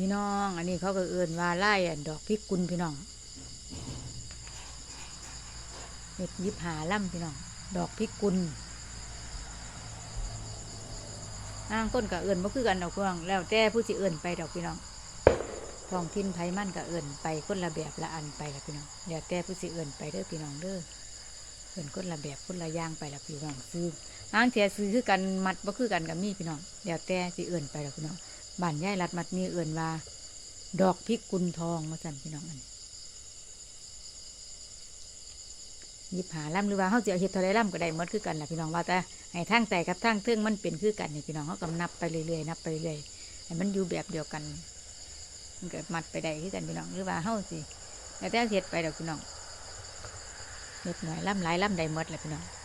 พี่น้อง อันนี้เขาก็เอื่นว่าไล่ดอกพิกุลพี่น้องเห็ดยิบหาล่ำพี่น้อง ดอกพิกุลอ้างก้นกับเอื่นบ่คือกันดอกพี่น้อง แล้วแต่ผู้สิเอื่นไปดอกพี่น้องท้องถิ่นไผมันก็เอื่นไปคนละแบบละอันไปละพี่น้องแล้วแต่ผู้สิเอื่นไปเด้อพี่น้องเด้อเอื่นคนละแบบคนละย่างไปละพี่น้องซื้ออ้างเทียซื้อคือกันมัดบ่คือกันกับมีพี่น้องแล้วแต่สิเอื่นไปละพี่น้อง บ้านยายรัดมัดมีเอื่นว่า ดอกพิกุลทองมาสั่นพี่น้องอันยิบหาล่ำหรือว่าเขาจะเอาเห็ดทะเลล่ำก็ได้หมดคือกันแหละพี่น้องว่าแต่ให้ทั้งแต่กับทั้งเทิงมันเป็นคือกันเนี่ยพี่น้องเขากำนับไปเรื่อยๆนับไปเรื่อยๆให้มันอยู่แบบเดียวกันมันเกิดมัดไปได้คือกันพี่น้องหรือว่าเขาสิแต่แต่เห็ดไปดอกพี่น้องเห็ดหน่อยล่ำหลายล่ำได้หมดแหละพี่น้อง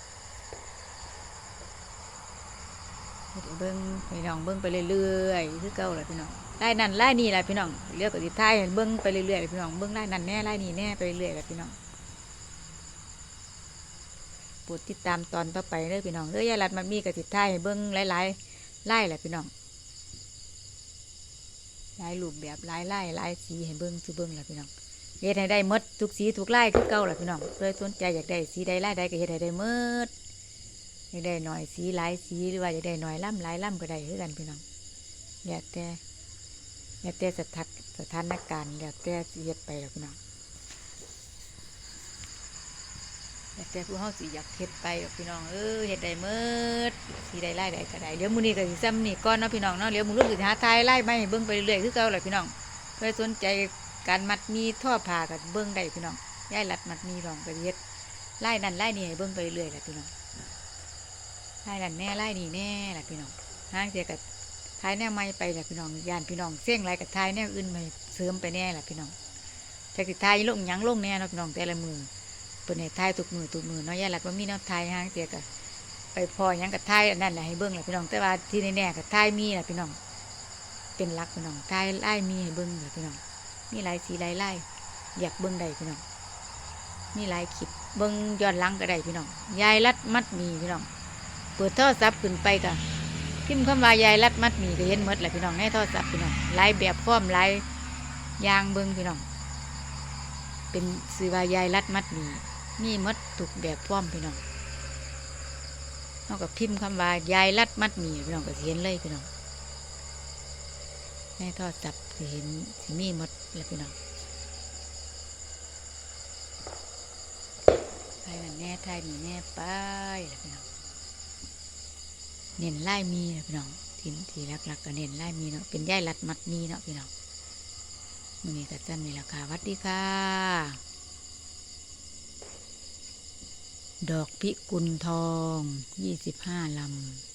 เบิ้งพี่น้องเบิ้งไปเรื่อยๆคือเก่าแหละพี่น้องไล่นั่นไล่นี่แหละพี่น้องเรียกกับติดท้ายให้เบิ้งไปเรื่อยๆพี่น้องเบิ้งไล่นั่นแน่ไล่นี่แน่ไปเรื่อยๆแหละพี่น้องปรดติดตามตอนต่อไปเด้อพี่น้องเด้อยายรัดมันมีกับติดท้ายให้เบิ้งหลายๆไล่แหละพี่น้องหลายรูปแบบหลายไล่หลายสีให้เบิ้งคือเบิ้งแหละพี่น้องเฮ็ดให้ได้มดทุกสีทุกไล่คือเก่าแหละพี่น้องเลยสนใจอยากได้สีใดไล่ใดก็เฮ็ดให้ได้มด อยากได้หน่อยสีหลายสีหรือว่าอยากได้หน่อยล่ำหลายล่ำก็ได้คือกันพี่น้องแล้วแต่แล้วแต่สถานสถานการณ์แล้วแต่สิเฮ็ดไปแล้วพี่น้องแล้วแต่ผู้เฮาสิอยากเฮ็ดไปดอกพี่น้องเออเฮ็ดได้เมิดสีได้ไล่ได้ก็ได้เดี๋ยวมื้อนี้ก็สิซ้ำนี่ก่อนเนาะพี่น้องเนาะเดี๋ยวมื้อรุ่นสิหาทายไล่ไมาให้เบิ่งไปเรื่อยๆคือเก่าแหละพี่น้องเพื่อสนใจการมัดมีท่อผ้าก็เบิ่งได้พี่น้องยายรัดมัดมีรองก็สิเฮ็ดไล่นั่นไล่นี่ให้เบิ่งไปเรื่อยๆแหละพี่น้อง ไล่นั่นแน่ไล่นี่แน่แหละพี่น้องห้างเสียกับท้ายแน่ไม่ไปแหละพี่น้องยานพี่น้องเสี่ยงไรกับท้ายแน่อื่นไปเสริมไปแน่แหละพี่น้องแต่สิท้ายลงยังลงแน่เนาะพี่น้องแต่ละมือเปิดในท้ายทุกมือทุกมือเนาะยายหลัดว่ามีเนาะท้ายห้างเสียกับไปพอยังกับท้ายอันนั่นแหละให้เบิ้งแหละพี่น้องแต่ว่าที่แน่ๆกับท้ายมีแหละพี่น้อง เป็นหลักพี่น้องท้ายไล่มีให้เบิ้งแหละพี่น้อง มีหลายสีหลายไล่อยากเบิ้งได้พี่น้องมีหลายคลิปเบิ้งย้อนลังก็ได้พี่น้องยายรัดมัดมีพี่น้อง เปิดโทรศัพท์ขึ้นไปกะพิมพ์คำว่ายายรัดมัดหมีก็เห็นหมดแหละพี่น้องในโทรศัพท์พี่น้องลายแบบฟอร์มลายยางเบิ้งพี่น้อง เป็นสื่อว่ายายรัดมัดหมีมีหมดถูกแบบฟอร์มพี่น้องนอกจากพิมพ์คำว่ายายรัดมัดหมีพี่น้องก็เห็นเลยพี่น้องในโทรศัพท์สิเห็นสิมีหมดแหละพี่น้องทายนั่นแน่ทยนี่แน่ไปแหละพี่น้อง เน้นไล่มีนะพี่น้องทิ้นทีหลักก็เน้นไล่มีเนาะเป็นย่ายรัดมัดมีเนาะพี่น้องมือนี้ก็จันนี่ราคาวัดดีค่ะ ดอกพิกุลทองยี่สิบห้าลำ